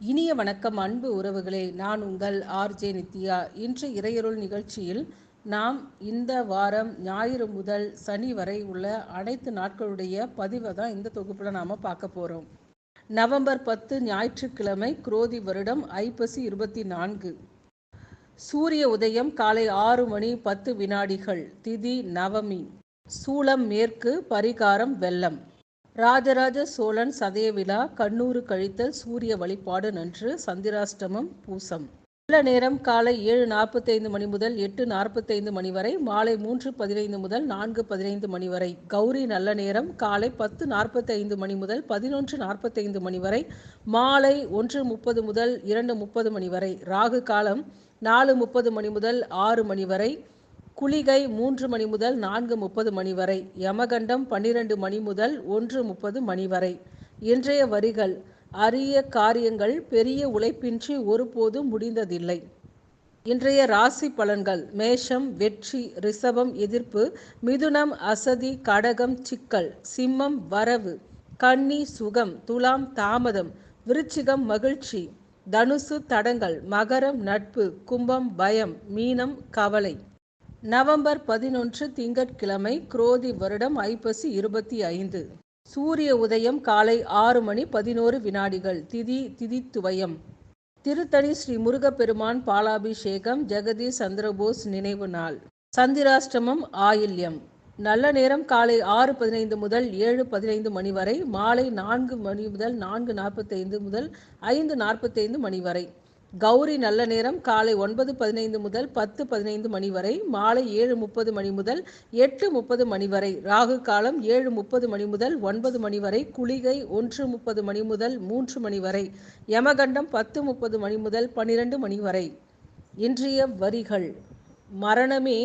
இனிய வணக்கம் அன்பு உறவுகளே. நான் உங்கள் ஆர்ஜே நித்யா. இன்று இறையருள் நிகழ்ச்சியில் நாம் இந்த வாரம் ஞாயிறு முதல் சனி வரை உள்ள அனைத்து நாட்களுடைய பதிவை தான் இந்த தொகுப்பில் நாம் பார்க்க போகிறோம் நவம்பர் பத்து ஞாயிற்றுக்கிழமை குரோதி வருடம் ஐப்பசி இருபத்தி நான்கு. சூரிய உதயம் காலை ஆறு மணி பத்து வினாடிகள். திதி நவமி. சூலம் மேற்கு பரிகாரம் வெள்ளம். ராஜராஜ சோழன் சதய விழா கண்ணூறு கழித்தல் சூரிய வழிபாடு நன்று சந்திராஷ்டமம் பூசம். நல்ல நேரம் காலை ஏழு நாற்பத்தைந்து மணி முதல் எட்டு நாற்பத்தைந்து மணி வரை மாலை மூன்று பதினைந்து முதல் நான்கு பதினைந்து மணி வரை கௌரி நல்ல நேரம் காலை பத்து நாற்பத்தைந்து மணி முதல் பதினொன்று நாற்பத்தைந்து மணி வரை மாலை ஒன்று முப்பது முதல் இரண்டு முப்பது மணி வரை ராகு காலம் நாலு முப்பது மணி முதல் ஆறு மணி வரை குளிகை மூன்று மணி முதல் நான்கு முப்பது மணி வரை யமகண்டம் பன்னிரண்டு மணி முதல் ஒன்று முப்பது மணி வரை. இன்றைய வரிகள் அரிய காரியங்கள் பெரிய உழைப்பின்றி ஒருபோதும் முடிந்ததில்லை. இன்றைய ராசி பலன்கள் மேஷம் வெற்றி ரிஷபம் எதிர்ப்பு மிதுனம் அசதி கடகம் சிக்கல் சிம்மம் வரவு கன்னி சுகம் துலாம் தாமதம் விருச்சிகம் மகிழ்ச்சி தனுசு தடங்கள் மகரம் நட்பு கும்பம் பயம் மீனம் கவலை. நவம்பர் பதினொன்று திங்கட்கிழமை குரோதி வருடம் ஐப்பசி இருபத்தி ஐந்து. சூரிய உதயம் காலை ஆறு மணி பதினோரு வினாடிகள். திதி திதித்துவயம். திருத்தணி ஸ்ரீ முருகப்பெருமான் பாலாபிஷேகம் ஜெகதி சந்திரபோஸ் நினைவு நாள். சந்திராஷ்டமம் ஆயில்யம். நல்ல நேரம் காலை ஆறு பதினைந்து முதல் ஏழு பதினைந்து மணி வரை மாலை நான்கு மணி முதல் நான்கு நாற்பத்தைந்து முதல் ஐந்து நாற்பத்தைந்து மணி வரை. கௌரி நல்ல நேரம் காலை ஒன்பது பதினைந்து முதல் பத்து பதினைந்து மணி வரை மாலை ஏழு முப்பது மணி முதல் எட்டு முப்பது மணி வரை ராகு காலம் ஏழு முப்பது மணி முதல் ஒன்பது மணி வரை குளிகை ஒன்று முப்பது மணி முதல் மூன்று மணி வரை யமகண்டம் பத்து முப்பது மணி முதல் பன்னிரண்டு மணி வரை. இன்றைய வரிகள் மரணமே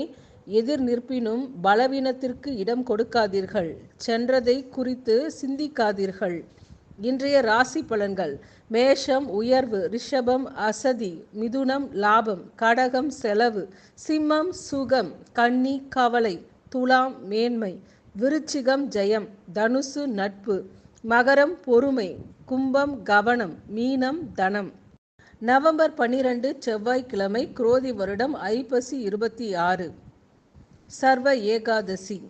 எதிர் நிற்பினும் பலவீனத்திற்கு இடம் கொடுக்காதீர்கள். சென்றதை குறித்து சிந்திக்காதீர்கள். இன்றைய ராசி பலன்கள் மேஷம் உயர்வு ரிஷபம் அசதி மிதுனம் லாபம் கடகம் செலவு சிம்மம் சுகம் கன்னி கவலை துலாம் மேன்மை விருச்சிகம் ஜெயம் தனுசு நட்பு மகரம் பொறுமை கும்பம் கவனம் மீனம் தனம். நவம்பர் பன்னிரண்டு செவ்வாய்க்கிழமை குரோதி வருடம் ஐப்பசி இருபத்தி ஆறு. சர்வ ஏகாதசி.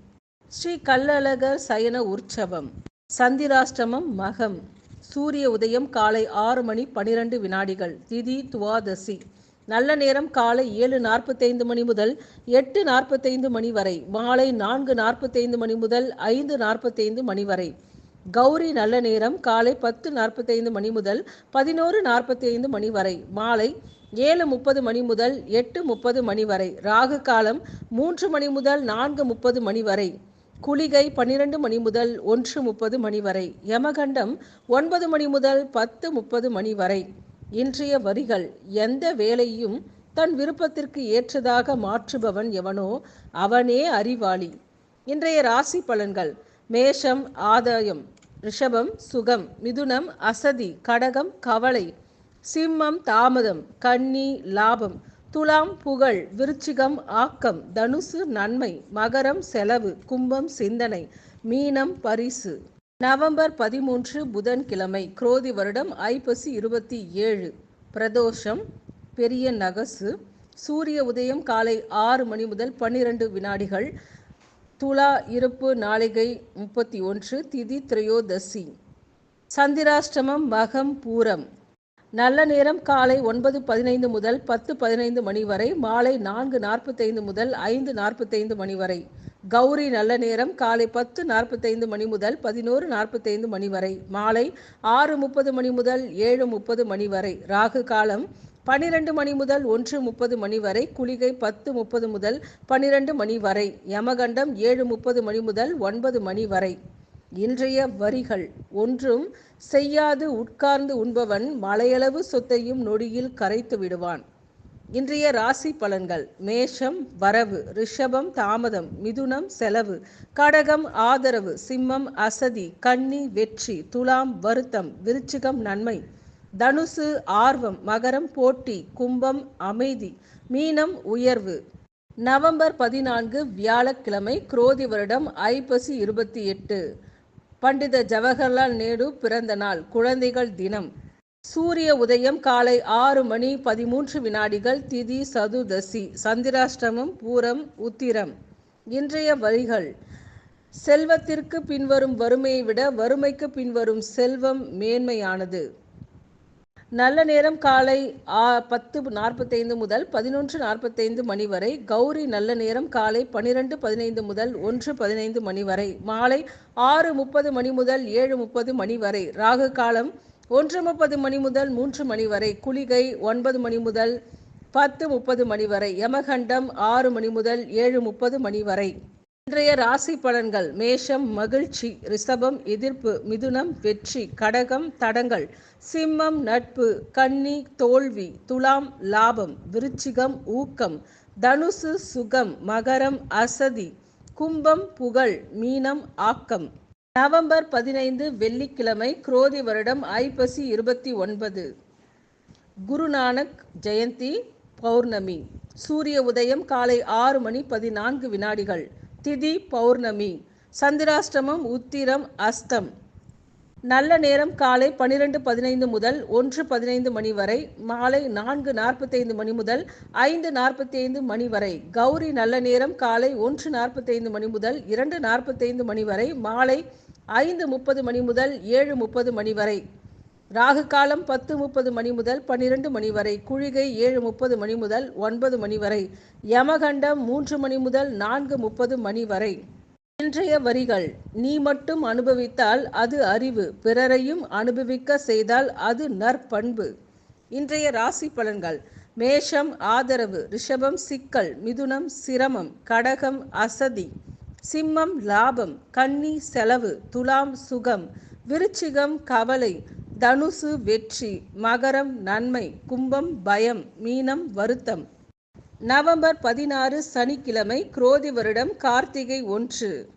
ஸ்ரீ கல்லழகர் சயன உற்சவம். சந்திராஷ்டமம் மகம். சூரிய உதயம் காலை ஆறு மணி பனிரெண்டு வினாடிகள். திதி துவாதசி. நல்ல நேரம் காலை ஏழு நாற்பத்தைந்து மணி முதல் எட்டு நாற்பத்தைந்து மணி வரை. மாலை நான்கு நாற்பத்தைந்து மணி முதல் ஐந்து நாற்பத்தைந்து மணி வரை. கௌரி நல்ல நேரம் காலை பத்து நாற்பத்தைந்து மணி முதல் பதினோரு நாற்பத்தைந்து மணி வரை. மாலை ஏழு முப்பது மணி முதல் எட்டு முப்பது மணி வரை. ராகு காலம் மூன்று மணி முதல் நான்கு முப்பது மணி வரை. குளிகை பன்னிரண்டு மணி முதல் ஒன்று முப்பது மணி வரை யமகண்டம் ஒன்பது மணி முதல் பத்து முப்பது மணி வரை. இன்றைய வரிகள் எந்த வேலையும் தன் விருப்பத்திற்கு ஏற்றதாக மாற்றுபவன் எவனோ அவனே அறிவாளி. இன்றைய ராசி பலன்கள் மேஷம் ஆதாயம் ரிஷபம் சுகம் மிதுனம் அசதி கடகம் கவலை சிம்மம் தாமதம் கன்னி லாபம். துலாம் புகழ் விருச்சிகம் ஆக்கம் தனுசு நன்மை மகரம் செலவு கும்பம் சிந்தனை மீனம் பரிசு. நவம்பர் பதிமூன்று புதன்கிழமை குரோதி வருடம் ஐப்பசி இருபத்தி ஏழு. பிரதோஷம் பெரிய நகசு. சூரிய உதயம் காலை ஆறு மணி முதல் பன்னிரண்டு வினாடிகள். துலா இருப்பு நாளிகை முப்பத்தி ஒன்று திதி திரையோதசி. சந்திராஷ்டமம் மகம் பூரம். நல்ல நேரம் காலை ஒன்பது பதினைந்து முதல் பத்து பதினைந்து மணி வரை மாலை நான்கு நாற்பத்தைந்து முதல் ஐந்து நாற்பத்தைந்து மணி வரை. கௌரி நல்ல நேரம் காலை பத்து நாற்பத்தைந்து மணி முதல் பதினோரு நாற்பத்தைந்து மணி வரை மாலை ஆறு முப்பது மணி முதல் ஏழு முப்பது மணி வரை. ராகு காலம் பனிரெண்டு மணி முதல் ஒன்று முப்பது மணி வரை குளிகை பத்து முப்பது முதல் பனிரெண்டு மணி வரை யமகண்டம் ஏழு முப்பது மணி முதல் ஒன்பது மணி வரை. இன்றைய வரிகள் ஒன்றும் செய்யாது உட்கார்ந்து உண்பவன் மலையளவு சொத்தையும் நொடியில் கரைத்து விடுவான். இன்றைய ராசி பலன்கள் மேஷம் வரவு ரிஷபம் தாமதம் மிதுனம் செலவு கடகம் ஆதரவு சிம்மம் அசதி கன்னி வெற்றி துலாம் வருத்தம் விருச்சிகம் நன்மை தனுசு ஆர்வம் மகரம் போட்டி கும்பம் அமைதி மீனம் உயர்வு. நவம்பர் பதினான்கு வியாழக்கிழமை குரோதி வருடம் ஐப்பசி இருபத்தி எட்டு. பண்டித ஜவஹர்லால் நேரு பிறந்த நாள் குழந்தைகள் தினம். சூரிய உதயம் காலை ஆறு மணி பதிமூன்று வினாடிகள் திதி சதுதசி சந்திராஷ்டமம் பூரம் உத்திரம். இன்றைய வரிகள் செல்வத்திற்கு பின்வரும் வறுமையை விட வறுமைக்கு பின்வரும் செல்வம் மேன்மையானது. நல்ல நேரம் காலை பத்து நாற்பத்தைந்து முதல் பதினொன்று நாற்பத்தைந்து மணி வரை கௌரி நல்ல நேரம் காலை பன்னிரெண்டு பதினைந்து முதல் ஒன்று பதினைந்து மணி வரை மாலை ஆறு முப்பது மணி முதல் ஏழு முப்பது மணி வரை ராகு காலம் ஒன்று முப்பது மணி முதல் மூன்று மணி வரை குளிகை ஒன்பது மணி முதல் பத்து முப்பது மணி வரை யமகண்டம் ஆறு மணி முதல் ஏழு முப்பது மணி வரை. இன்றைய ராசி பலன்கள் மேஷம் மகிழ்ச்சி ரிஷபம் எதிர்ப்பு மிதுனம் வெற்றி கடகம் தடங்கள் சிம்மம் நட்பு கன்னி தோல்வி துலாம் லாபம் விருச்சிகம் ஊக்கம் தனுசு சுகம் மகரம் அசதி கும்பம் புகழ் மீனம் ஆக்கம். நவம்பர் பதினைந்து வெள்ளிக்கிழமை குரோதி வருடம் ஐப்பசி இருபத்தி ஒன்பது. குருநானக் ஜெயந்தி பௌர்ணமி. சூரிய உதயம் காலை ஆறு மணி பதினான்கு வினாடிகள். திதி பௌர்ணமி. சந்திராஷ்டமம் உத்திரம் அஸ்தம். நல்ல நேரம் காலை பன்னிரெண்டு பதினைந்து முதல் ஒன்று பதினைந்து மணி வரை மாலை நான்கு நாற்பத்தைந்து மணி முதல் ஐந்து நாற்பத்தைந்து மணி வரை கௌரி நல்ல நேரம் காலை ஒன்று நாற்பத்தைந்து மணி முதல் இரண்டு நாற்பத்தைந்து மணி வரை மாலை ஐந்து முப்பது மணி முதல் ஏழு முப்பது மணி வரை. ராகு காலம் பத்து முப்பது மணி முதல் பன்னிரண்டு மணி வரை குழிகை ஏழு முப்பது மணி முதல் ஒன்பது மணி வரை யமகண்டம் மூன்று மணி முதல் நான்கு முப்பது மணி வரை. இன்றைய வரிகள் நீ மட்டும் அனுபவித்தால் அது அறிவு பிறரையும் அனுபவிக்க செய்தால் அது நற்பண்பு. இன்றைய ராசி பலன்கள் மேஷம் ஆதரவு ரிஷபம் சிக்கல் மிதுனம் சிரமம் கடகம் அசதி. சிம்மம் லாபம் கன்னி செலவு துலாம் சுகம் விருச்சிகம் கவலை தனுசு வெற்றி மகரம் நன்மை கும்பம் பயம் மீனம் வருத்தம். நவம்பர் பதினாறு சனிக்கிழமை குரோதி வருடம் கார்த்திகை ஒன்று.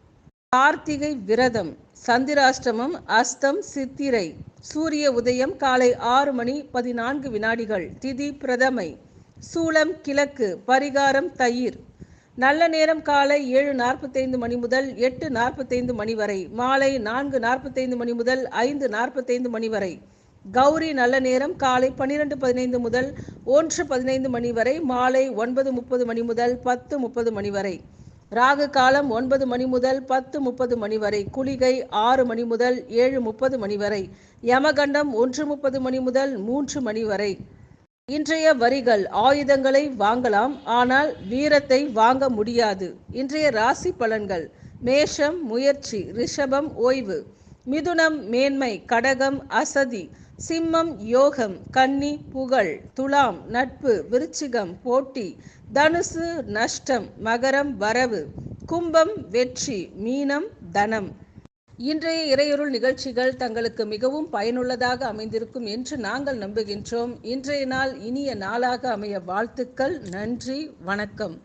கார்த்திகை விரதம் சந்திராஷ்டமம் அஸ்தம் சித்திரை. சூரிய உதயம் காலை ஆறு மணி பதினான்கு வினாடிகள் திதி பிரதமை. சூலம் கிழக்கு பரிகாரம் தயிர். நல்ல நேரம் காலை ஏழு நாற்பத்தைந்து மணி முதல் எட்டு நாற்பத்தைந்து மணி வரை மாலை நான்கு நாற்பத்தைந்து மணி முதல் ஐந்து நாற்பத்தைந்து மணி வரை. கௌரி நல்ல நேரம் காலை பன்னிரெண்டு பதினைந்து முதல் ஒன்று பதினைந்து மணி வரை மாலை ஒன்பது முப்பது மணி முதல் பத்து முப்பது மணி வரை. ராகு காலம் ஒன்பது மணி முதல் பத்து முப்பது மணி வரை குளிகை ஆறு மணி முதல் ஏழு முப்பது மணி வரை யமகண்டம் ஒன்று முப்பது மணி முதல் மூன்று மணி வரை. இன்றைய வரிகள் ஆயுதங்களை வாங்கலாம் ஆனால் வீரத்தை வாங்க முடியாது. இன்றைய ராசி பலன்கள் மேஷம் முயற்சி ரிஷபம் ஓய்வு மிதுனம் மேன்மை கடகம் அசதி சிம்மம் யோகம் கன்னி புகழ் துலாம் நட்பு விருச்சிகம் போட்டி தனுசு நஷ்டம் மகரம் வரவு கும்பம் வெற்றி மீனம் தனம். இன்றைய இறையொருள் நிகழ்ச்சிகள் தங்களுக்கு மிகவும் பயனுள்ளதாக அமைந்திருக்கும் என்று நாங்கள் நம்புகின்றோம். இன்றைய நாள் இனிய நாளாக அமைய வாழ்த்துக்கள். நன்றி. வணக்கம்.